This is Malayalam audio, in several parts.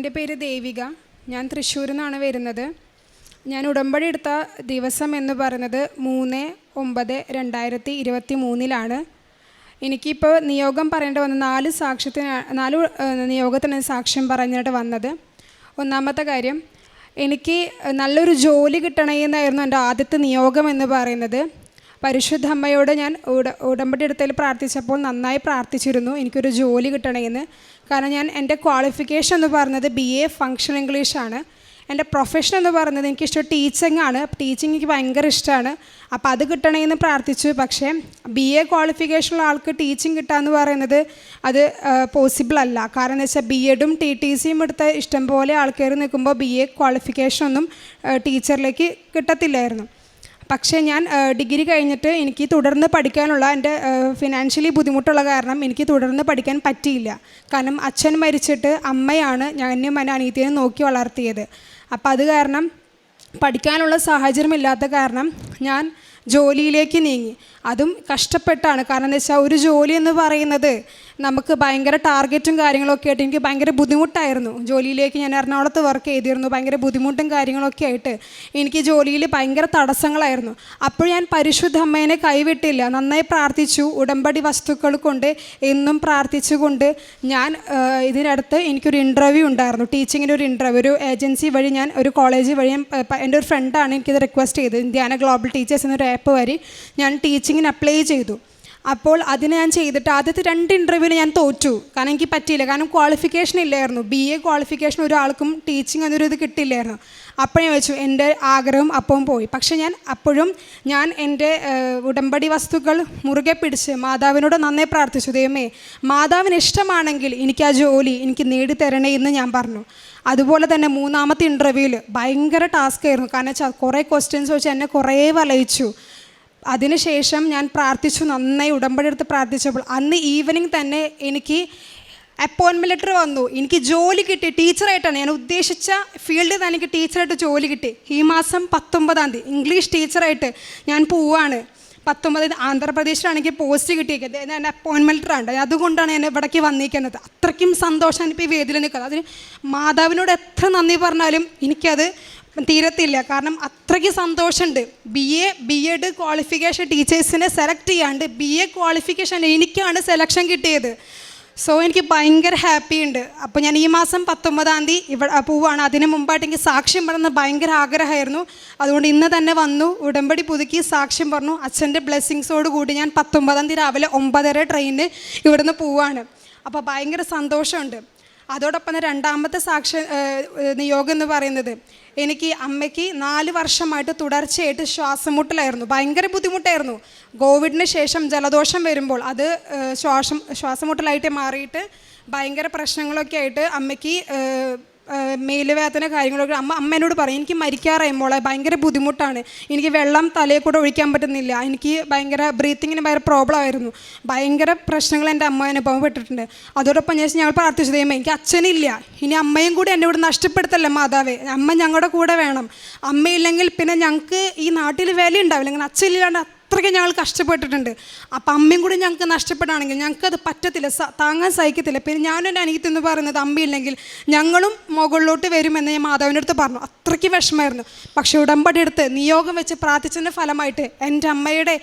എന്റെ പേര് ദേവിക. ഞാൻ തൃശ്ശൂരിൽ നിന്നാണ് വരുന്നത്. ഞാൻ ഉടമ്പടി എടുത്ത ദിവസം എന്ന് പറയുന്നത് മൂന്ന് ഒമ്പത് രണ്ടായിരത്തി ഇരുപത്തി മൂന്നിലാണ്. എനിക്കിപ്പോൾ നിയോഗം പറയേണ്ടി വന്ന നാല് സാക്ഷ്യത്തിന് നാല് നിയോഗത്തിന് സാക്ഷ്യം പറഞ്ഞിട്ട് വന്നത്. ഒന്നാമത്തെ കാര്യം എനിക്ക് നല്ലൊരു ജോലി കിട്ടണമെന്നായിരുന്നു എന്റെ ആദ്യത്തെ നിയോഗം എന്ന് പറയുന്നത്. പരിശുദ്ധ അമ്മയോട് ഞാൻ ഉട ഉടമ്പടി എടുത്തതിൽ പ്രാർത്ഥിച്ചപ്പോൾ നന്നായി പ്രാർത്ഥിച്ചിരുന്നു. എനിക്കൊരു ജോലി കിട്ടണമെന്ന്. കാരണം ഞാൻ എന്റെ ക്വാളിഫിക്കേഷൻ എന്ന് പറയുന്നത് ബി എ ഫങ്ഷൻ ഇംഗ്ലീഷാണ് എന്റെ പ്രൊഫഷൻ എന്ന് പറയുന്നത് എനിക്കിഷ്ടം ടീച്ചിങ് ആണ്. ടീച്ചിങ് എനിക്ക് ഭയങ്കര ഇഷ്ടമാണ്. അപ്പോൾ അത് കിട്ടണമെന്ന് പ്രാർത്ഥിച്ചു. പക്ഷേ ബി എ ക്വാളിഫിക്കേഷനുള്ള ആൾക്ക് ടീച്ചിങ് കിട്ടുക എന്ന് പറയുന്നത് അത് പോസിബിൾ അല്ല. കാരണം എന്ന് വെച്ചാൽ ബി എഡും ടി ടി സിയും എടുത്ത ഇഷ്ടംപോലെ ആൾക്കാർ നിൽക്കുമ്പോൾ ബി എ ക്വാളിഫിക്കേഷനൊന്നും ടീച്ചറിലേക്ക് കിട്ടത്തില്ലായിരുന്നു. പക്ഷേ ഞാൻ ഡിഗ്രി കഴിഞ്ഞിട്ട് എനിക്ക് തുടർന്ന് പഠിക്കാനുള്ള എന്റെ ഫിനാൻഷ്യലി ബുദ്ധിമുട്ടുള്ള കാരണം എനിക്ക് തുടർന്ന് പഠിക്കാൻ പറ്റിയില്ല. കാരണം അച്ഛൻ മരിച്ചിട്ട് അമ്മയാണ് ഞാനും എന്റെ അനിയത്തിനെ നോക്കി വളർത്തിയത്. അപ്പോൾ അത് കാരണം പഠിക്കാനുള്ള സാഹചര്യമില്ലാത്ത കാരണം ഞാൻ ജോലിയിലേക്ക് നീങ്ങി. അതും കഷ്ടപ്പെട്ടാണ്. കാരണം എന്താ വെച്ചാൽ ഒരു ജോലി എന്ന് പറയുന്നത് നമുക്ക് ഭയങ്കര ടാർഗറ്റും കാര്യങ്ങളൊക്കെ ആയിട്ട് എനിക്ക് ഭയങ്കര ബുദ്ധിമുട്ടായിരുന്നു. ജോലിയിലേക്ക് ഞാൻ എറണാകുളത്ത് വർക്ക് ചെയ്തിരുന്നു. ഭയങ്കര ബുദ്ധിമുട്ടും കാര്യങ്ങളൊക്കെ ആയിട്ട് എനിക്ക് ജോലിയിൽ ഭയങ്കര തടസ്സങ്ങളായിരുന്നു. അപ്പോൾ ഞാൻ പരിശുദ്ധ അമ്മേനെ കൈവിട്ടില്ല. നന്നായി പ്രാർത്ഥിച്ചു. ഉടമ്പടി വസ്തുക്കൾ കൊണ്ട് എന്നും പ്രാർത്ഥിച്ചുകൊണ്ട് ഞാൻ ഇതിനടുത്ത് എനിക്കൊരു ഇന്റർവ്യൂ ഉണ്ടായിരുന്നു. ടീച്ചിങ്ങിന്റെ ഒരു ഇന്റർവ്യൂ ഒരു ഏജൻസി വഴി ഞാൻ ഒരു കോളേജ് വഴി ഞാൻ എന്റെ ഒരു ഫ്രണ്ടാണ് എനിക്കിത് റിക്വസ്റ്റ് ചെയ്തത്. ഇന്ത്യാന ഗ്ലോബൽ ടീച്ചേഴ്സ് എന്നൊരു ആപ്പ് വഴി ഞാൻ ടീച്ചിങ്ങിന് അപ്ലൈ ചെയ്തു. അപ്പോൾ അതിന് ഞാൻ ചെയ്തിട്ട് ആദ്യത്തെ രണ്ട് ഇന്റർവ്യൂവിന് ഞാൻ തോറ്റു. കാരണം എനിക്ക് പറ്റിയില്ല. കാരണം ക്വാളിഫിക്കേഷൻ ഇല്ലായിരുന്നു. ബി എ ക്വാളിഫിക്കേഷൻ ഒരാൾക്കും ടീച്ചിങ് എന്നൊരു ഇത് കിട്ടിയില്ലായിരുന്നു. അപ്പോൾ ഞാൻ വെച്ചു. എന്റെ ആഗ്രഹം അപ്പം പോയി. പക്ഷേ ഞാൻ അപ്പോഴും ഞാൻ എന്റെ ഉടമ്പടി വസ്തുക്കൾ മുറുകെ പിടിച്ച് മാതാവിനോട് നന്നേ പ്രാർത്ഥിച്ചു. ദൈവമേ മാതാവിന് ഇഷ്ടമാണെങ്കിൽ എനിക്ക് ആ ജോലി എനിക്ക് നേടിത്തരണേ എന്ന് ഞാൻ പറഞ്ഞു. അതുപോലെ തന്നെ മൂന്നാമത്തെ ഇന്റർവ്യൂവിൽ ഭയങ്കര ടാസ്ക് ആയിരുന്നു. കാരണം കുറേ ക്വസ്റ്റ്യൻസ് വെച്ച് എന്നെ കുറേ വലയിച്ചു. അതിനുശേഷം ഞാൻ പ്രാർത്ഥിച്ചു നന്നായി ഉടമ്പടി എടുത്ത് പ്രാർത്ഥിച്ചപ്പോൾ അന്ന് ഈവനിങ് തന്നെ എനിക്ക് അപ്പോയിൻമെന്റ് ലെറ്റർ വന്നു. എനിക്ക് ജോലി കിട്ടി ടീച്ചറായിട്ടാണ്. ഞാൻ ഉദ്ദേശിച്ച ഫീൽഡിൽ തന്നെ എനിക്ക് ടീച്ചറായിട്ട് ജോലി കിട്ടി. ഈ മാസം പത്തൊമ്പതാം തീയതി. ഇംഗ്ലീഷ് ടീച്ചറായിട്ട് ഞാൻ പോവാണ്. പത്തൊമ്പത് ആന്ധ്രാപ്രദേശിലാണെങ്കിൽ പോസ്റ്റ് കിട്ടിയിരിക്കുന്നത് ഞാൻ അപ്പോയിൻമെന്റ് ലെറ്റർ ഉണ്ട് അതുകൊണ്ടാണ് ഞാൻ ഇവിടേക്ക് വന്നിരിക്കുന്നത്. അത്രയ്ക്കും സന്തോഷമാണ് ഇപ്പോൾ ഈ വേദിയിൽ നിൽക്കുന്നത്. അതിന് മാതാവിനോട് എത്ര നന്ദി പറഞ്ഞാലും എനിക്കത് തീരത്തില്ല. കാരണം അത്രയ്ക്ക് സന്തോഷമുണ്ട്. B A B Ed qualification ടീച്ചേഴ്സിനെ select ചെയ്യാണ്ട് ബി എ ക്വാളിഫിക്കേഷൻ എനിക്കാണ് സെലക്ഷൻ കിട്ടിയത്. സോ എനിക്ക് ഭയങ്കര ഹാപ്പി ഉണ്ട്. അപ്പോൾ ഞാൻ ഈ മാസം പത്തൊമ്പതാം തീയതി ഇവിടെ പോവാണ്. അതിന് മുമ്പായിട്ട് എനിക്ക് സാക്ഷ്യം പറഞ്ഞ ഭയങ്കര ആഗ്രഹമായിരുന്നു. അതുകൊണ്ട് ഇന്ന് തന്നെ വന്നു ഉടമ്പടി പുതുക്കി സാക്ഷ്യം പറഞ്ഞു. അച്ഛന്റെ ബ്ലെസ്സിങ്സോട് കൂടി ഞാൻ പത്തൊമ്പതാം തീയതി രാവിലെ ഒമ്പതര ട്രെയിനിന് ഇവിടുന്ന് പോവാണ്. അപ്പോൾ ഭയങ്കര സന്തോഷമുണ്ട്. അതോടൊപ്പം തന്നെ രണ്ടാമത്തെ സാക്ഷ്യ നിയോഗം എന്ന് പറയുന്നത് എനിക്ക് അമ്മയ്ക്ക് നാല് വർഷമായിട്ട് തുടർച്ചയായിട്ട് ശ്വാസമുട്ടലായിരുന്നു. ഭയങ്കര ബുദ്ധിമുട്ടായിരുന്നു. കോവിഡിന് ശേഷം ജലദോഷം വരുമ്പോൾ അത് ശ്വാസം ശ്വാസമുട്ടലായിട്ട് മാറിയിട്ട് ഭയങ്കര പ്രശ്നങ്ങളൊക്കെ ആയിട്ട് അമ്മയ്ക്ക് മേലുവേദന കാര്യങ്ങളൊക്കെ അമ്മ അമ്മേനോട് പറയും എനിക്ക് മരിക്കാറായി മോളെ ഭയങ്കര ബുദ്ധിമുട്ടാണ്. എനിക്ക് വെള്ളം തലയിൽ കൂടെ ഒഴിക്കാൻ പറ്റുന്നില്ല. എനിക്ക് ഭയങ്കര ബ്രീത്തിങ്ങിന് ഭയങ്കര പ്രോബ്ലം ആയിരുന്നു. ഭയങ്കര പ്രശ്നങ്ങൾ എന്റെ അമ്മ അനുഭവപ്പെട്ടിട്ടുണ്ട് അതോടൊപ്പം ഞാൻ ഞങ്ങൾ പ്രാർത്ഥിച്ചു അമ്മ എനിക്ക് അച്ഛനില്ല. ഇനി അമ്മയും കൂടി എന്നെ ഇവിടെ നഷ്ടപ്പെടുത്തല്ലേ മാതാവേ? അമ്മ ഞങ്ങളുടെ കൂടെ വേണം. അമ്മയില്ലെങ്കിൽ പിന്നെ ഞങ്ങൾക്ക് ഈ നാട്ടിൽ വില ഉണ്ടാവില്ല. അങ്ങനെ അച്ഛനില്ലാണ്ട് അത്രയ്ക്ക് ഞങ്ങൾ കഷ്ടപ്പെട്ടിട്ടുണ്ട്. അപ്പം അമ്മയും കൂടി ഞങ്ങൾക്ക് നഷ്ടപ്പെടുകയാണെങ്കിൽ ഞങ്ങൾക്കത് പറ്റത്തില്ല. താങ്ങാൻ സഹിക്കത്തില്ല. പിന്നെ ഞാനും എന്റെ അനിയത്തി എന്ന് പറയുന്നത് അമ്മയില്ലെങ്കിൽ ഞങ്ങളും മുകളിലോട്ട് വരുമെന്ന് ഞാൻ മാതാവിന്റെ അടുത്ത് പറഞ്ഞു. അത്രയ്ക്ക് വിഷമമായിരുന്നു. പക്ഷേ ഉടമ്പടി എടുത്ത് നിയോഗം വെച്ച് പ്രാർത്ഥിച്ചതിന്റെ ഫലമായിട്ട് എന്റെ അമ്മയുടെ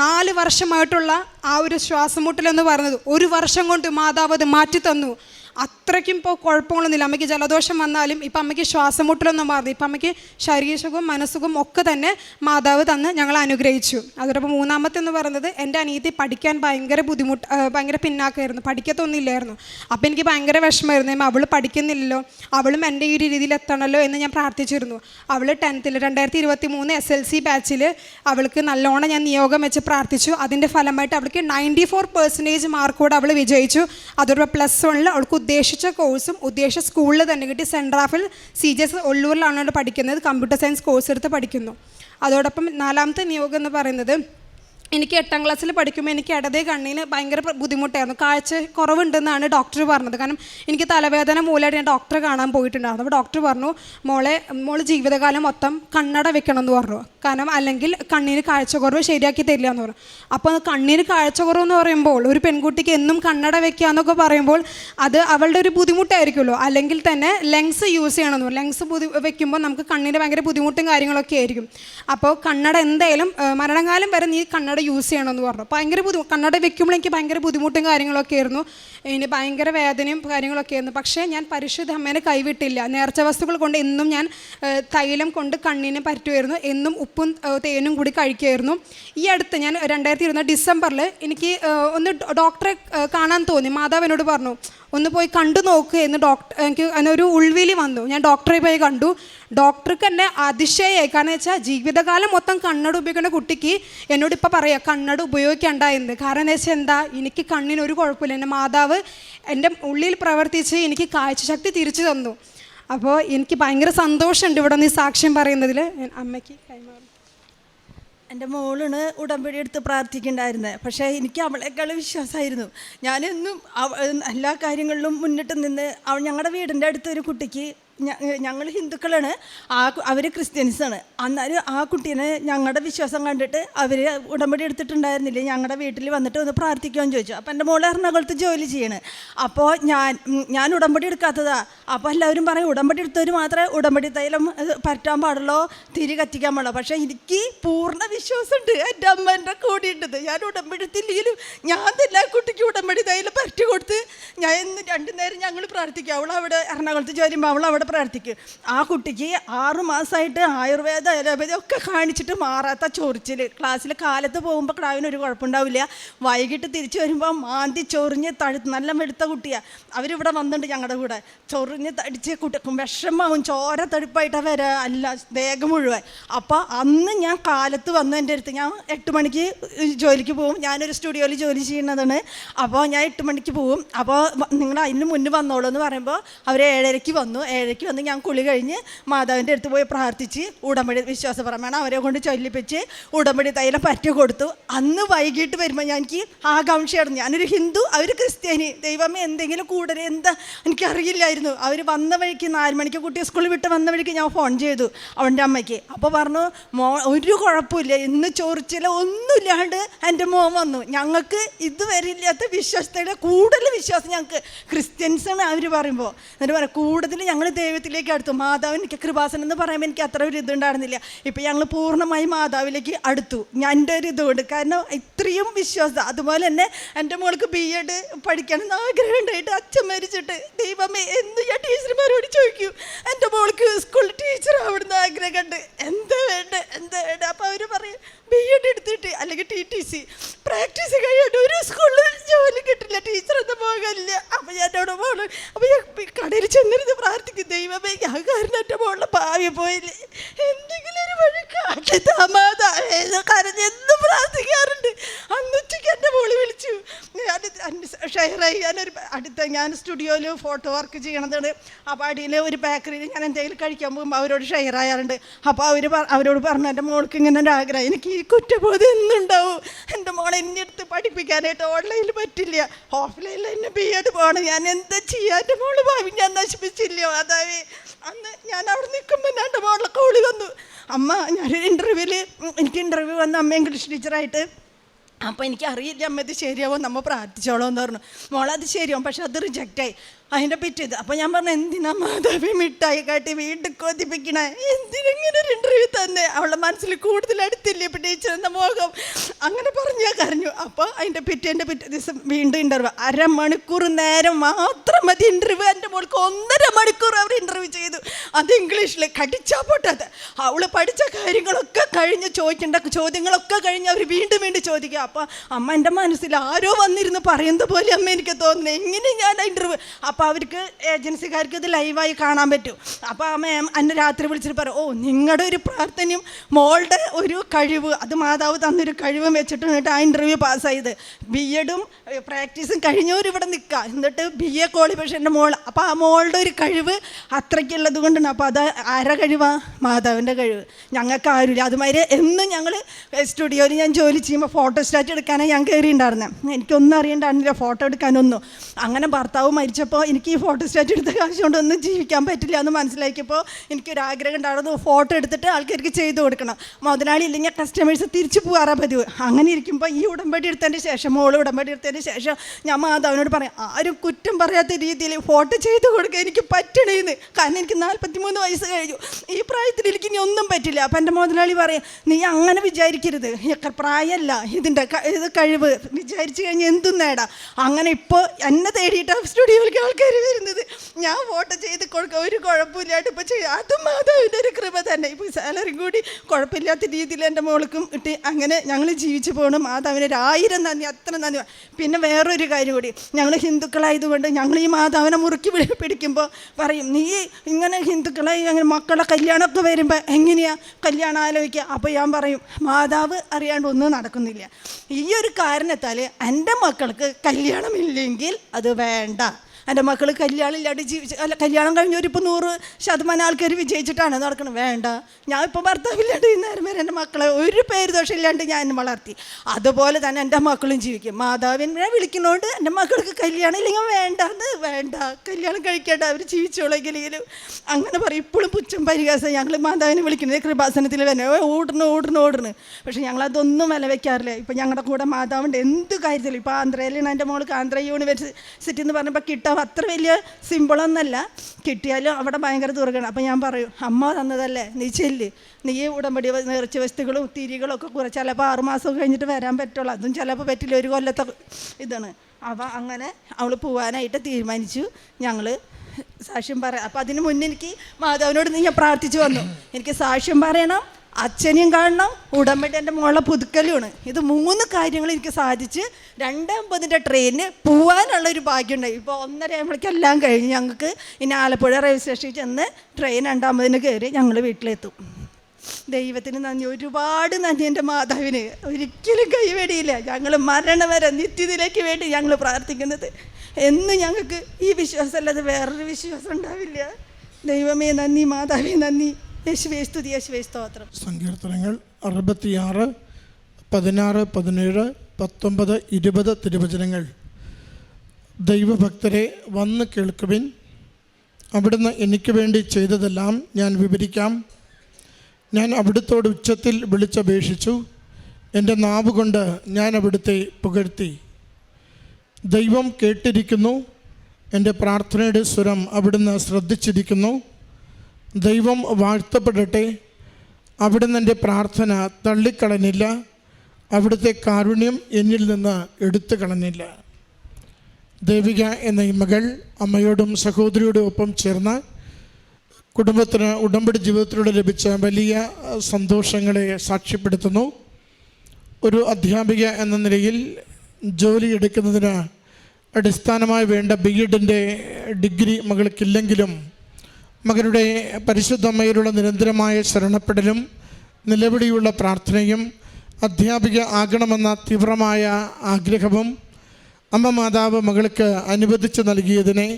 നാല് വർഷമായിട്ടുള്ള ആ ഒരു ശ്വാസമുട്ടലെന്ന് പറഞ്ഞത് ഒരു വർഷം കൊണ്ട് മാതാവ് അത് മാറ്റി തന്നു. അത്രയ്ക്കും ഇപ്പോൾ കുഴപ്പങ്ങളൊന്നുമില്ല. അമ്മയ്ക്ക് ജലദോഷം വന്നാലും ഇപ്പം അമ്മയ്ക്ക് ശ്വാസമുട്ടലൊന്നും മാറുന്നു ഇപ്പം അമ്മയ്ക്ക് ശരീരസുഖവും മനസ്സുഖവും ഒക്കെ തന്നെ മാതാവ് തന്ന് ഞങ്ങൾ അനുഗ്രഹിച്ചു. അതോടൊപ്പം മൂന്നാമത്തെ എന്ന് പറയുന്നത് എന്റെ അനിയത്തി പഠിക്കാൻ ഭയങ്കര ബുദ്ധിമുട്ട് ഭയങ്കര പിന്നാക്കമായിരുന്നു. പഠിക്കത്തൊന്നുമില്ലായിരുന്നു. അപ്പം എനിക്ക് ഭയങ്കര വിഷമമായിരുന്നു. അവൾ പഠിക്കുന്നില്ലല്ലോ. അവളും എന്റെ ഈ ഒരു രീതിയിൽ എത്തണമല്ലോ എന്ന് ഞാൻ പ്രാർത്ഥിച്ചിരുന്നു. അവൾ ടെൻത്തിൽ രണ്ടായിരത്തി ഇരുപത്തി മൂന്ന് എസ് എൽ സി ബാച്ചിൽ അവൾക്ക് നല്ലോണം ഞാൻ നിയോഗം വെച്ച് പ്രാർത്ഥിച്ചു. അതിന്റെ ഫലമായിട്ട് അവൾക്ക് നയന്റി ഫോർ പെർസെന്റേജ് മാർക്കോടെ അവൾ വിജയിച്ചു. അതോടൊപ്പം പ്ലസ് വണ്ണിൽ അവൾക്ക് ഉദ്ദേശിച്ച കോഴ്സും ഉദ്ദേശിച്ച സ്കൂളിൽ തന്നെ കിട്ടി. സെൻട്രാഫിൽ സി ജി എസ് ഒല്ലൂരിലാണ് പഠിക്കുന്നത്. കമ്പ്യൂട്ടർ സയൻസ് കോഴ്സ് എടുത്ത് പഠിക്കുന്നു. അതോടൊപ്പം നാലാമത്തെ നിയോഗം എന്ന് പറയുന്നത് എനിക്ക് എട്ടാം ക്ലാസ്സിൽ പഠിക്കുമ്പോൾ എനിക്ക് ഇടതേ കണ്ണിന് ഭയങ്കര ബുദ്ധിമുട്ടായിരുന്നു. കാഴ്ച കുറവുണ്ടെന്നാണ് ഡോക്ടർ പറഞ്ഞത്. കാരണം എനിക്ക് തലവേദന മൂലമായിട്ട് ഞാൻ ഡോക്ടറെ കാണാൻ പോയിട്ടുണ്ടായിരുന്നു. അപ്പോൾ ഡോക്ടർ പറഞ്ഞു മോളെ മോൾ ജീവിതകാലം മൊത്തം കണ്ണട വെക്കണം എന്ന് പറഞ്ഞു. കാരണം അല്ലെങ്കിൽ കണ്ണിന് കാഴ്ചക്കുറവ് ശരിയാക്കി തരില്ല എന്ന് പറഞ്ഞു. അപ്പോൾ കണ്ണിന് കാഴ്ചക്കുറവ് എന്ന് പറയുമ്പോൾ ഒരു പെൺകുട്ടിക്ക് എന്നും കണ്ണട വെക്കുക എന്നൊക്കെ പറയുമ്പോൾ അത് അവളുടെ ഒരു ബുദ്ധിമുട്ടായിരിക്കുമല്ലോ. അല്ലെങ്കിൽ തന്നെ ലെങ്സ് യൂസ് ചെയ്യണമെന്ന് പറഞ്ഞു. ലെങ്സ് ബുദ്ധി വെക്കുമ്പോൾ നമുക്ക് കണ്ണിന് ഭയങ്കര ബുദ്ധിമുട്ടും കാര്യങ്ങളൊക്കെ ആയിരിക്കും. അപ്പോൾ കണ്ണട എന്തായാലും മരണകാലം വരെ നീ കണ്ണട യൂസ് ചെയ്യണമെന്ന് പറഞ്ഞു. ഭയങ്കര ബുദ്ധിമുട്ട് കണ്ണട വെക്കുമ്പോൾ എനിക്ക് ഭയങ്കര ബുദ്ധിമുട്ടും കാര്യങ്ങളൊക്കെ ആയിരുന്നു. ഇനി ഭയങ്കര വേദനയും കാര്യങ്ങളൊക്കെ ആയിരുന്നു. പക്ഷേ ഞാൻ പരിശുദ്ധ അമ്മേനെ കൈവിട്ടില്ല. നേർച്ച വസ്തുക്കൾ കൊണ്ട് എന്നും ഞാൻ തൈലം കൊണ്ട് കണ്ണിനെ പറ്റുമായിരുന്നു എന്നും ഉപ്പും തേനും കൂടി കഴിക്കുമായിരുന്നു ഈ അടുത്ത് ഞാൻ രണ്ടായിരത്തി ഇരുപത് ഡിസംബറിൽ എനിക്ക് ഒന്ന് ഡോക്ടറെ കാണാൻ തോന്നി. മാതാവ് എന്നോട് പറഞ്ഞു ഒന്ന് പോയി കണ്ടു നോക്ക് എന്ന് ഡോക്ടർ എനിക്ക് അതിനൊരു ഉൾവിലി വന്നു. ഞാൻ ഡോക്ടറെ പോയി കണ്ടു. ഡോക്ടർക്ക് എന്നെ അതിശയായി. കാരണം വെച്ചാൽ ജീവിതകാലം മൊത്തം കണ്ണട ഉപയോഗിക്കുന്ന കുട്ടിക്ക് എന്നോട് ഇപ്പോൾ പറയാം കണ്ണട ഉപയോഗിക്കണ്ട എന്ന്. കാരണം എന്ന് വെച്ചാൽ എന്താ എനിക്ക് കണ്ണിന് ഒരു കുഴപ്പമില്ല. എന്റെ മാതാവ് എന്റെ ഉള്ളിൽ പ്രവർത്തിച്ച് എനിക്ക് കാഴ്ചശക്തി തിരിച്ചു തന്നു. അപ്പോൾ എനിക്ക് ഭയങ്കര സന്തോഷമുണ്ട് ഇവിടെ ഈ സാക്ഷ്യം പറയുന്നതിൽ. അമ്മയ്ക്ക് കൈമാറും എന്റെ മോളാണ് ഉടമ്പടി എടുത്ത് പ്രാർത്ഥിക്കണ്ടായിരുന്നത് പക്ഷേ എനിക്ക് അവളെക്കാൾ വിശ്വാസമായിരുന്നു. ഞാനെന്നും എല്ലാ കാര്യങ്ങളിലും മുന്നിട്ട് നിന്ന് അവൾ ഞങ്ങളുടെ വീടിന്റെ അടുത്തൊരു കുട്ടിക്ക് ഞങ്ങൾ ഹിന്ദുക്കളാണ്. ആ അവർ ക്രിസ്ത്യൻസാണ്. അന്നേരം ആ കുട്ടീനെ ഞങ്ങളുടെ വിശ്വാസം കണ്ടിട്ട് അവർ ഉടമ്പടി എടുത്തിട്ടുണ്ടായിരുന്നില്ല ഞങ്ങളുടെ വീട്ടിൽ വന്നിട്ട് ഒന്ന് പ്രാർത്ഥിക്കുമെന്ന് ചോദിച്ചു. അപ്പോൾ എന്റെ മോളെ എറണാകുളത്ത് ജോലി ചെയ്യണ്. അപ്പോൾ ഞാൻ ഞാൻ ഉടമ്പടി എടുക്കാത്തതാ. അപ്പോൾ എല്ലാവരും പറയും ഉടമ്പടി എടുത്തവർ മാത്രമേ ഉടമ്പടി തൈലം പറ്റാൻ പാടുള്ളൂ തിരി കത്തിക്കാൻ പാടുള്ളൂ. പക്ഷേ എനിക്ക് പൂർണ വിശ്വാസമുണ്ട്. എന്റെ അമ്മ എന്റെ കൂടെ ഉണ്ടത് ഞാൻ ഉടമ്പടി എടുത്തില്ലെങ്കിലും ഞാൻ തന്നെ കുട്ടിക്ക് ഉടമ്പടി തൈലം പറ്റി കൊടുത്ത് ഞാൻ ഇന്ന് രണ്ടു നേരം ഞങ്ങൾ പ്രാർത്ഥിക്കും. അവൾ അവിടെ എറണാകുളത്ത് ജോലി അവൾ അവിടെ പ്രാർത്ഥിക്കും. ആ കുട്ടിക്ക് ആറ് മാസമായിട്ട് ആയുർവേദ അലോപതി ഒക്കെ കാണിച്ചിട്ട് മാറാത്ത ചൊറിച്ചിൽ ക്ലാസ്സിൽ കാലത്ത് പോകുമ്പോൾ ക്ലാവിന് ഒരു കുഴപ്പമുണ്ടാവില്ല. വൈകിട്ട് തിരിച്ചു വരുമ്പോൾ മാന്തി ചൊറിഞ്ഞ് തഴു നല്ല വെളുത്ത കുട്ടിയാണ് അവരിവിടെ വന്നിട്ടുണ്ട് ഞങ്ങളുടെ കൂടെ. ചൊറിഞ്ഞ് തടിച്ച് കുട്ടി വിഷമാവും. ചോര തടുപ്പായിട്ടാണ് വരിക അല്ല ദേഹം മുഴുവൻ. അപ്പോൾ അന്ന് ഞാൻ കാലത്ത് വന്നു എന്റെ അടുത്ത് ഞാൻ എട്ട് മണിക്ക് ജോലിക്ക് പോകും ഞാനൊരു സ്റ്റുഡിയോയിൽ ജോലി ചെയ്യുന്നതാണ്. അപ്പോൾ ഞാൻ എട്ട് മണിക്ക് പോകും അപ്പോൾ നിങ്ങൾ അതിന് മുന്നേ വന്നോളൂ എന്ന് പറയുമ്പോൾ അവർ ഏഴരയ്ക്ക് വന്നു. ഏഴരയ്ക്ക് വന്ന് ഞാൻ കുളി കഴിഞ്ഞ് മാതാവിന്റെ അടുത്ത് പോയി പ്രാർത്ഥിച്ച് ഉടമ്പടി വിശ്വാസപരമാണ് അവരെ കൊണ്ട് ചൊല്ലിപ്പിച്ച് ഉടമ്പടി തൈലം പറ്റി കൊടുത്തു. അന്ന് വൈകിട്ട് വരുമ്പോൾ ഞാൻ എനിക്ക് ആകാംക്ഷയായിരുന്നു. ഞാനൊരു ഹിന്ദു അവർ ക്രിസ്ത്യാനി. ദൈവമേ എന്തെങ്കിലും കൂടുതൽ എന്താ? എനിക്കറിയില്ലായിരുന്നു. അവർ വന്ന വഴിക്ക് നാല് മണിക്ക് കുട്ടിയെ സ്കൂളിൽ വിട്ട് വന്ന വഴിക്ക് ഞാൻ ഫോൺ ചെയ്തു അവന്റെ അമ്മയ്ക്ക്. അപ്പോൾ പറഞ്ഞു മോ ഒരു കുഴപ്പമില്ല. ഇന്ന് ചൊറിച്ചില്ല ഒന്നുമില്ലാണ്ട് എന്റെ മോൻ വന്നു. ഞങ്ങൾക്ക് ഇതുവരെ ഇല്ലാത്ത വിശ്വാസത്തിന്റെ കൂടുതൽ വിശ്വാസം ഞങ്ങൾക്ക് ക്രിസ്ത്യൻസാണ് അവർ പറയുമ്പോൾ എന്നിട്ട് പറയാം കൂടുതൽ ഞങ്ങൾ ദൈവത്തിലേക്ക് അടുത്തു. മാതാവ് എനിക്ക് കൃപാസനം എന്ന് പറയുമ്പോൾ എനിക്ക് അത്ര ഒരു ഇതുണ്ടായിരുന്നില്ല ഇപ്പം ഞങ്ങൾ പൂർണമായി മാതാവിലേക്ക് അടുത്തു. ഞാൻ എന്റെ ഒരു ഇതുകൊണ്ട്. കാരണം ഇത്രയും വിശ്വാസം അതുപോലെ തന്നെ എന്റെ മോൾക്ക് ബി എഡ് പഠിക്കണം എന്ന് ആഗ്രഹം ഉണ്ടായിട്ട് അച്ഛൻ മരിച്ചിട്ട്. ദൈവമേ എന്ത് ഞാൻ ടീച്ചർമാരോട് ചോദിക്കും? എന്റെ മോൾക്ക് സ്കൂൾ ടീച്ചർ ആവിടുന്ന് ആഗ്രഹമുണ്ട് എന്താ വേണ്ട? എന്താ വേണ്ട? അപ്പോൾ അവർ പറയും ബി എഡ് എടുത്തിട്ട് അല്ലെങ്കിൽ ടി ടി സി പ്രാക്ടീസ് കഴിയാണ്ട് ഒരു സ്കൂളിൽ ജോലി കിട്ടില്ല. ടീച്ചർ ഒന്നും പോകാനില്ല. അപ്പോൾ ഞാൻ അവിടെ പോകണം അപ്പോൾ ഞാൻ കടയിൽ ചെന്നിരുന്ന് പ്രാർത്ഥിക്കും. ദൈവമേ ഞാൻ കാരണം എന്റെ മോളുടെ ഭാവി പോയില്ലേ. എന്തെങ്കിലും ഒരു വഴി കാട്ടി താമാതാ. കരഞ്ഞെന്നും പ്രാർത്ഥിക്കാറുണ്ട് അന്ന് ഉച്ചയ്ക്ക് എന്റെ മോൾ വിളിച്ചു ഞാൻ ഷെയറായി ഞാനൊരു അടുത്ത ഞാൻ സ്റ്റുഡിയോയിൽ ഫോട്ടോ വർക്ക് ചെയ്യണതാണ്. അപ്പോൾ അടിയിൽ ഒരു ബേക്കറിയിൽ ഞാൻ എന്തെങ്കിലും കഴിക്കാൻ പോകുമ്പോൾ അവരോട് ഷെയർ ആയാറുണ്ട് അപ്പോൾ അവർ അവരോട് പറഞ്ഞു എന്റെ മോൾക്ക് ഇങ്ങനെ ഒരു ആഗ്രഹം. എനിക്ക് ഈ കുറ്റബോധം എന്നുണ്ടാവും എന്റെ മോൾ എന്നെ എടുത്ത് പഠിപ്പിക്കാനായിട്ട് ഓൺലൈനിൽ പറ്റില്ല. ഓഫ്ലൈനിൽ എന്നെ ബി എഡ് പോകണം ഞാൻ എന്താ ചെയ്യുക എന്റെ മോൾ ഭാവി ഞാൻ നശിപ്പിച്ചില്ല? അതായത് അന്ന് ഞാൻ അവിടെ നിൽക്കുമ്പോൾ എന്റെ മോളെ കോളി വന്നു. അമ്മ ഞാനൊരു ഇന്റർവ്യൂവിൽ എനിക്ക് ഇന്റർവ്യൂ വന്ന അമ്മ ഇംഗ്ലീഷ് ടീച്ചറായിട്ട് അപ്പോൾ എനിക്കറിയില്ല അമ്മ ഇത് ശരിയാവും നമ്മൾ പ്രാർത്ഥിച്ചോളോ എന്ന് പറഞ്ഞു. മോളത് ശരിയാവും പക്ഷെ അത് റിജക്റ്റായി അതിന്റെ പിറ്റേത് അപ്പം ഞാൻ പറഞ്ഞു എന്തിനാ മാതാവി മിഠായി കാട്ടി വീണ്ടും കൊതിപ്പിക്കണേ? എന്തിനെങ്ങനെ ഒരു ഇന്റർവ്യൂ തന്നെ? അവളുടെ മനസ്സിൽ കൂടുതൽ അടുത്തില്ലേ ഇപ്പം എന്ന മോഹം അങ്ങനെ പറഞ്ഞു ഞാൻ കരഞ്ഞു. അപ്പോൾ അതിന്റെ പിറ്റേന്റെ പിറ്റേ ദിവസം വീണ്ടും ഇന്റർവ്യൂ അരമണിക്കൂർ നേരം മാത്രം മതി ഇന്റർവ്യൂ എന്റെ മോൾക്ക് ഒന്നര മണിക്കൂർ അവർ ഇന്റർവ്യൂ ചെയ്തു. അത് ഇംഗ്ലീഷിൽ കടിച്ചാൽ പൊട്ടത് അവൾ പഠിച്ച കാര്യങ്ങളൊക്കെ കഴിഞ്ഞ് ചോദിക്കേണ്ട ചോദ്യങ്ങളൊക്കെ കഴിഞ്ഞ് അവർ വീണ്ടും വീണ്ടും ചോദിക്കുക അപ്പോൾ അമ്മ എന്റെ മനസ്സിൽ ആരോ വന്നിരുന്ന് പറയുന്നത് പോലെ അമ്മ എനിക്ക് തോന്നുന്നു. എങ്ങനെ ഞാൻ ഇന്റർവ്യൂ അപ്പോൾ അവർക്ക് ഏജൻസിക്കാർക്ക് ഇത് ലൈവായി കാണാൻ പറ്റും. അപ്പോൾ ആ മാം എന്നെ രാത്രി വിളിച്ചിട്ട് പറയും ഓ നിങ്ങളുടെ ഒരു പ്രാർത്ഥനയും മോളുടെ ഒരു കഴിവ് അത് മാതാവ് തന്നൊരു കഴിവും വെച്ചിട്ട് ആ ഇന്റർവ്യൂ പാസ്സായത് ബി എഡും പ്രാക്ടീസും കഴിഞ്ഞവർ ഇവിടെ നിൽക്കുക എന്നിട്ട് ബി എ ക്വാളിഫിക്കേഷന്റെ മോൾ അപ്പോൾ ആ മോളുടെ ഒരു കഴിവ് അത്രയ്ക്കുള്ളത് കൊണ്ടാണ്. അപ്പോൾ അത് ആരുടെ കഴിവാ? മാതാവിന്റെ കഴിവ്. ഞങ്ങൾക്ക് ആരുമില്ല അതുമാതിരി എന്നും ഞങ്ങൾ സ്റ്റുഡിയോയിൽ ഞാൻ ജോലി ചെയ്യുമ്പോൾ ഫോട്ടോ സ്റ്റാറ്റ് എടുക്കാനാണ് ഞാൻ കയറിയിട്ടുണ്ടായിരുന്നത് എനിക്കൊന്നും അറിയണ്ടായിരുന്നില്ല. ഫോട്ടോ എടുക്കാനൊന്നും. അങ്ങനെ ഭർത്താവ് മരിച്ചപ്പോൾ എനിക്ക് ഈ ഫോട്ടോ സ്റ്റാറ്റ് എടുത്ത കാശ് കൊണ്ടൊന്നും ജീവിക്കാൻ പറ്റില്ല എന്ന് മനസ്സിലാക്കിയപ്പോൾ എനിക്കൊരാഗ്രഹം ഉണ്ടായിരുന്നു. ഫോട്ടോ എടുത്തിട്ട് ആൾക്കാർക്ക് ചെയ്തു കൊടുക്കണം. മുതലാളി ഇല്ലെങ്കിൽ കസ്റ്റമേഴ്സ് തിരിച്ചു പോകാറാ പതിവ്. അങ്ങനെ ഇരിക്കുമ്പോൾ ഈ ഉടമ്പടി എടുത്തതിന്റെ ശേഷം മോൾ ഉടമ്പടി എടുത്തതിന് ശേഷം ഞാൻ മാതാവിനോട് പറയാം ആരും കുറ്റം പറയാത്ത രീതിയിൽ ഫോട്ടോ ചെയ്തു കൊടുക്കാൻ എനിക്ക് പറ്റണേന്ന്. കാരണം എനിക്ക് നാൽപ്പത്തി മൂന്ന് വയസ്സ് കഴിഞ്ഞു. ഈ പ്രായത്തിൽ എനിക്ക് ഇനി ഒന്നും പറ്റില്ല. അപ്പം എന്റെ മുതലാളി പറയും നീ അങ്ങനെ വിചാരിക്കരുത്. പ്രായമല്ല. ഇതിന്റെ ഇത് കഴിവ്. വിചാരിച്ചു കഴിഞ്ഞാൽ എന്തും നേടാം. അങ്ങനെ ഇപ്പോൾ എന്നെ തേടിയിട്ട് സ്റ്റുഡിയോയിലേക്ക് ആൾക്കാർ വരുന്നത് ഞാൻ വോട്ട് ചെയ്ത് ഒരു കുഴപ്പമില്ലാണ്ട് ഇപ്പോൾ ചെയ്യും അതും മാതാവിന്റെ ഒരു കൃപ തന്നെ. ഇപ്പോൾ സാലറി കൂടി കുഴപ്പമില്ലാത്ത രീതിയിൽ എന്റെ മോൾക്കും ഇട്ട് അങ്ങനെ ഞങ്ങൾ ജീവിച്ചു പോകണം മാതാവിന് ഒരു ആയിരം നന്ദി അത്ര നന്ദി. പിന്നെ വേറൊരു കാര്യം കൂടി. ഞങ്ങൾ ഹിന്ദുക്കളായതുകൊണ്ട് ഞങ്ങൾ ഈ മാതാവിനെ മുറുക്കി പിടി- പിടിക്കുമ്പോൾ പറയും നീ ഇങ്ങനെ ഹിന്ദുക്കളായി അങ്ങനെ മക്കളെ കല്യാണമൊക്കെ വരുമ്പോൾ എങ്ങനെയാ കല്യാണം ആലോചിക്കുക അപ്പോൾ ഞാൻ പറയും മാതാവ് അറിയാണ്ട് ഒന്നും നടക്കുന്നില്ല. ഈ ഒരു കാരണത്താൽ എന്റെ മക്കൾക്ക് കല്യാണമില്ലെങ്കിൽ അത് വേണ്ട. എന്റെ മക്കൾ കല്യാണം ഇല്ലാണ്ട് ജീവിച്ച് അല്ല കല്യാണം കഴിഞ്ഞവരിപ്പോൾ നൂറ് ശതമാനം ആൾക്കാർ വിജയിച്ചിട്ടാണ് നടക്കുന്നത് വേണ്ട. ഞാൻ ഇപ്പോൾ ഭർത്താവില്ലാണ്ട് ഈ നേരം വരെ എന്റെ മക്കളെ ഒരു പേര് ദോഷം ഇല്ലാണ്ട് ഞാൻ വളർത്തി. അതുപോലെ തന്നെ എന്റെ മക്കളും ജീവിക്കും. മാതാവിനെ വിളിക്കുന്നതുകൊണ്ട് എന്റെ മക്കൾക്ക് കല്യാണം ഇല്ലെങ്കിൽ വേണ്ടെന്ന് വേണ്ട. കല്യാണം കഴിക്കേണ്ട അവർ ജീവിച്ചോളെങ്കിലും അങ്ങനെ പറയും. ഇപ്പോഴും പുച്ഛം പരിഹാസം ഞങ്ങൾ മാതാവിനെ വിളിക്കുന്നത് കൃപാസനത്തിൽ തന്നെ. ഓടണം ഓടണം ഓടണം. പക്ഷേ ഞങ്ങളതൊന്നും വില വയ്ക്കാറില്ല ഇപ്പം ഞങ്ങളുടെ കൂടെ മാതാവിന്റെ എന്ത് കാര്യത്തിലും. ഇപ്പോൾ ആന്ധ്രയിലാണ് എന്റെ മോൾക്ക് ആന്ധ്ര യൂണിവേഴ്സിറ്റി എന്ന് പറഞ്ഞപ്പോൾ കിട്ടാൻ അത്ര വലിയ സിമ്പിളൊന്നല്ല. കിട്ടിയാലും അവിടെ ഭയങ്കര ദുർഘടം അപ്പം ഞാൻ പറയും അമ്മ തന്നതല്ലേ? നീ ചെല്ല്. നീ ഉടമ്പടി നിറച്ച വസ്തുക്കളും തിരികളും ഒക്കെ കുറച്ച് ചിലപ്പോൾ ആറുമാസം കഴിഞ്ഞിട്ട് വരാൻ പറ്റുള്ളൂ. അതും ചിലപ്പോൾ പറ്റില്ല. ഒരു കൊല്ലത്തെ ഇതാണ്. അവ അങ്ങനെ അവൾ പോവാനായിട്ട് തീരുമാനിച്ചു. ഞങ്ങൾ സാക്ഷ്യം പറയാം അപ്പം അതിന് മുന്നേ എനിക്ക് മാധവനോട് ഞാൻ പ്രാർത്ഥിച്ചു വന്നു. എനിക്ക് സാക്ഷ്യം പറയണം. അച്ഛനെയും കാണണം ഉടമ്പടി എന്റെ മോളെ പുതുക്കലുമാണ്. ഇത് മൂന്ന് കാര്യങ്ങൾ എനിക്ക് സാധിച്ച് രണ്ടാമ്പതിന്റെ ട്രെയിനിന് പോകാനുള്ള ഒരു ഭാഗ്യമുണ്ടായി. ഇപ്പോൾ ഒന്നര ആകുമ്പോഴേക്കെല്ലാം കഴിഞ്ഞ് ഞങ്ങൾക്ക് ഇനി ആലപ്പുഴ റെയിൽവേ സ്റ്റേഷനിൽ ചെന്ന് ട്രെയിൻ രണ്ടാമ്പതിന് കയറി ഞങ്ങൾ വീട്ടിലെത്തും. ദൈവത്തിന് നന്ദി. ഒരുപാട് നന്ദി എന്റെ മാതാവിന്. ഒരിക്കലും കൈവെടിയില്ല. ഞങ്ങൾ മരണം വരെ നിത്യത്തിലേക്ക് വേണ്ടി ഞങ്ങൾ പ്രാർത്ഥിക്കുന്നത്. എന്നും ഞങ്ങൾക്ക് ഈ വിശ്വാസം അല്ലാതെ വേറൊരു വിശ്വാസം ഉണ്ടാവില്ല. ദൈവമേ നന്ദി മാതാവേ നന്ദി. സങ്കീർത്തനങ്ങൾ അറുപത്തിയാറ് പതിനാറ് പതിനേഴ് പത്തൊമ്പത് ഇരുപത് തിരുവചനങ്ങൾ. ദൈവഭക്തരെ വന്ന് കേൾക്കുവിൻ. അവിടുന്ന് എനിക്ക് വേണ്ടി ചെയ്തതെല്ലാം ഞാൻ വിവരിക്കാം. ഞാൻ അവിടുത്തോട് ഉച്ചത്തിൽ വിളിച്ചപേക്ഷിച്ചു. എന്റെ നാവ് കൊണ്ട് ഞാൻ അവിടുത്തെ പുകഴ്ത്തി. ദൈവം കേട്ടിരിക്കുന്നു. എന്റെ പ്രാർത്ഥനയുടെ സ്വരം അവിടുന്ന് ശ്രദ്ധിച്ചിരിക്കുന്നു. ദൈവം വാഴ്ത്തപ്പെടട്ടെ. അവിടുന്ന് എന്റെ പ്രാർത്ഥന തള്ളിക്കളഞ്ഞില്ല. അവിടുത്തെ കാരുണ്യം എന്നിൽ നിന്ന് എടുത്തു കളഞ്ഞില്ല ദേവിക എന്ന ഈ മകൾ അമ്മയോടും സഹോദരിയോടും ഒപ്പം ചേർന്ന് കുടുംബത്തിന് ഉടമ്പടി ജീവിതത്തിലൂടെ ലഭിച്ച വലിയ സന്തോഷങ്ങളെ സാക്ഷ്യപ്പെടുത്തുന്നു. ഒരു അധ്യാപിക എന്ന നിലയിൽ ജോലി എടുക്കുന്നതിന് അടിസ്ഥാനമായി വേണ്ട ബി എഡിന്റെ ഡിഗ്രി മകൾക്കില്ലെങ്കിലും മകനുടെ പരിശുദ്ധമ്മയിലുള്ള നിരന്തരമായ ശരണപ്പെടലും നിലവിളിയുള്ള പ്രാർത്ഥനയും അധ്യാപിക ആകണമെന്ന തീവ്രമായ ആഗ്രഹവും അമ്മ മാതാവ് മകൾക്ക് അനുവദിച്ച് നൽകിയതിനെ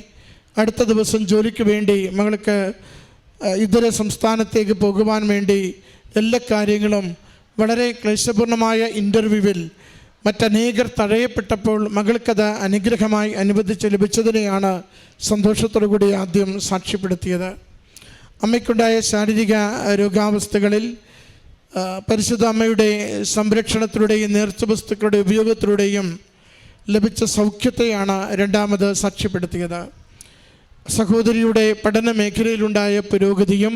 അടുത്ത ദിവസം ജോലിക്ക് വേണ്ടി മകൾക്ക് ഇതര സംസ്ഥാനത്തേക്ക് പോകുവാൻ വേണ്ടി എല്ലാ കാര്യങ്ങളും വളരെ ക്ലേശപൂർണമായ ഇന്റർവ്യൂവിൽ മറ്റനേകർ തഴയപ്പെട്ടപ്പോൾ മകൾക്കത് അനുഗ്രഹമായി അനുവദിച്ച് ലഭിച്ചതിനെയാണ് സന്തോഷത്തോടു കൂടി ആദ്യം സാക്ഷ്യപ്പെടുത്തിയത്. അമ്മയ്ക്കുണ്ടായ ശാരീരിക രോഗാവസ്ഥകളിൽ പരിശുദ്ധ അമ്മയുടെ സംരക്ഷണത്തിലൂടെയും നേർച്ച വസ്തുക്കളുടെ ഉപയോഗത്തിലൂടെയും ലഭിച്ച സൗഖ്യത്തെയാണ് രണ്ടാമത് സാക്ഷ്യപ്പെടുത്തിയത്. സഹോദരിയുടെ പഠന മേഖലയിലുണ്ടായ പുരോഗതിയും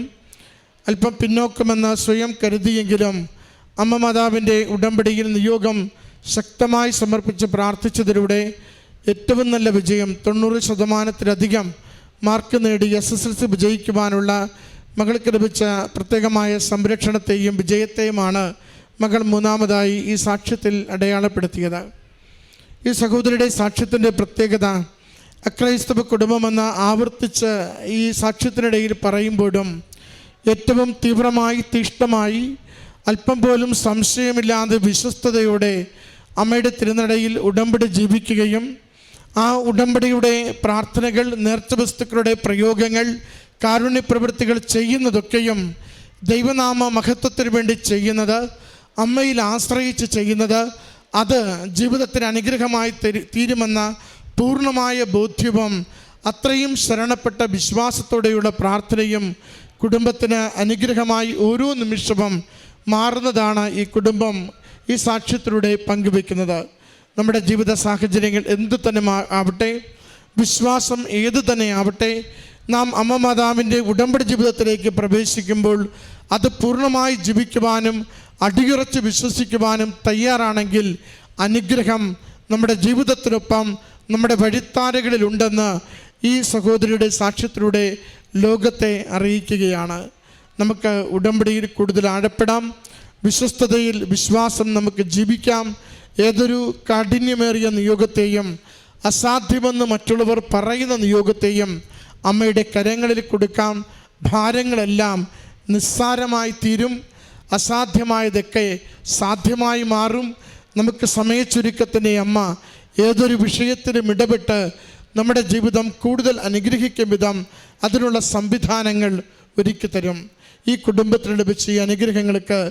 അല്പം പിന്നോക്കമെന്ന് സ്വയം കരുതിയെങ്കിലും അമ്മ മാതാവിന്റെ ഉടമ്പടിയിൽ നിയോഗം ശക്തമായി സമർപ്പിച്ച് പ്രാർത്ഥിച്ചതിലൂടെ ഏറ്റവും നല്ല വിജയം തൊണ്ണൂറ് ശതമാനത്തിലധികം മാർക്ക് നേടി എസ് എസ് എൽ സി വിജയിക്കുവാനുള്ള മകൾക്ക് ലഭിച്ച പ്രത്യേകമായ സംരക്ഷണത്തെയും വിജയത്തെയുമാണ് മകൾ മൂന്നാമതായി ഈ സാക്ഷ്യത്തിൽ അടയാളപ്പെടുത്തിയത്. ഈ സഹോദരിയുടെ സാക്ഷ്യത്തിന്റെ പ്രത്യേകത അക്രൈസ്തവ കുടുംബമെന്ന് ആവർത്തിച്ച് ഈ സാക്ഷ്യത്തിനിടയിൽ പറയുമ്പോഴും ഏറ്റവും തീവ്രമായി തീഷ്ണമായി അല്പം പോലും സംശയമില്ലാതെ വിശ്വസ്തയോടെ അമ്മയുടെ തിരുനടയിൽ ഉടമ്പടി ജീവിക്കുകയും ആ ഉടമ്പടിയുടെ പ്രാർത്ഥനകൾ നേർച്ച വസ്തുക്കളുടെ പ്രയോഗങ്ങൾ കാരുണ്യപ്രവൃത്തികൾ ചെയ്യുന്നതൊക്കെയും ദൈവനാമ മഹത്വത്തിന് വേണ്ടി ചെയ്യുന്നത് അമ്മയിൽ ആശ്രയിച്ച് ചെയ്യുന്നത് അത് ജീവിതത്തിന് അനുഗ്രഹമായി തരി- തീരുമെന്ന പൂർണമായ ബോധ്യവും അത്രയും ശരണപ്പെട്ട വിശ്വാസത്തോടെയുള്ള പ്രാർത്ഥനയും കുടുംബത്തിന് അനുഗ്രഹമായി ഓരോ നിമിഷവും മാറുന്നതാണ് ഈ കുടുംബം ഈ സാക്ഷ്യത്തിലൂടെ പങ്കുവെക്കുന്നത് നമ്മുടെ ജീവിത സാഹചര്യങ്ങൾ എന്തു തന്നെ ആവട്ടെ വിശ്വാസം ഏതു തന്നെ ആവട്ടെ നാം അമ്മ മാതാവിന്റെ ഉടമ്പടി ജീവിതത്തിലേക്ക് പ്രവേശിക്കുമ്പോൾ അത് പൂർണമായി ജീവിക്കുവാനും അടിയുറച്ച് വിശ്വസിക്കുവാനും തയ്യാറാണെങ്കിൽ അനുഗ്രഹം നമ്മുടെ ജീവിതത്തിനൊപ്പം നമ്മുടെ വഴിത്താരകളിലുണ്ടെന്ന് ഈ സഹോദരിയുടെ സാക്ഷ്യത്തിലൂടെ ലോകത്തെ അറിയിക്കുകയാണ്. നമുക്ക് ഉടമ്പടിയിൽ കൂടുതൽ ആഴപ്പെടാം. വിശ്വസ്തതയിൽ വിശ്വാസം നമുക്ക് ജീവിക്കാം. ഏതൊരു കാഠിന്യമേറിയ നിയോഗത്തെയും അസാധ്യമെന്ന് മറ്റുള്ളവർ പറയുന്ന നിയോഗത്തെയും അമ്മയുടെ കരങ്ങളിൽ കൊടുക്കാം. ഭാരങ്ങളെല്ലാം നിസ്സാരമായി തീരും. അസാധ്യമായതൊക്കെ സാധ്യമായി മാറും. നമുക്ക് സമയച്ചുരുക്കത്തിന്റെ അമ്മ ഏതൊരു വിഷയത്തിലും ഇടപെട്ട് നമ്മുടെ ജീവിതം കൂടുതൽ അനുഗ്രഹിക്കും വിധം അതിനുള്ള സംവിധാനങ്ങൾ ഒരുക്കി തരും. ഈ കുടുംബത്തിന് ലഭിച്ച ഈ അനുഗ്രഹങ്ങൾക്ക്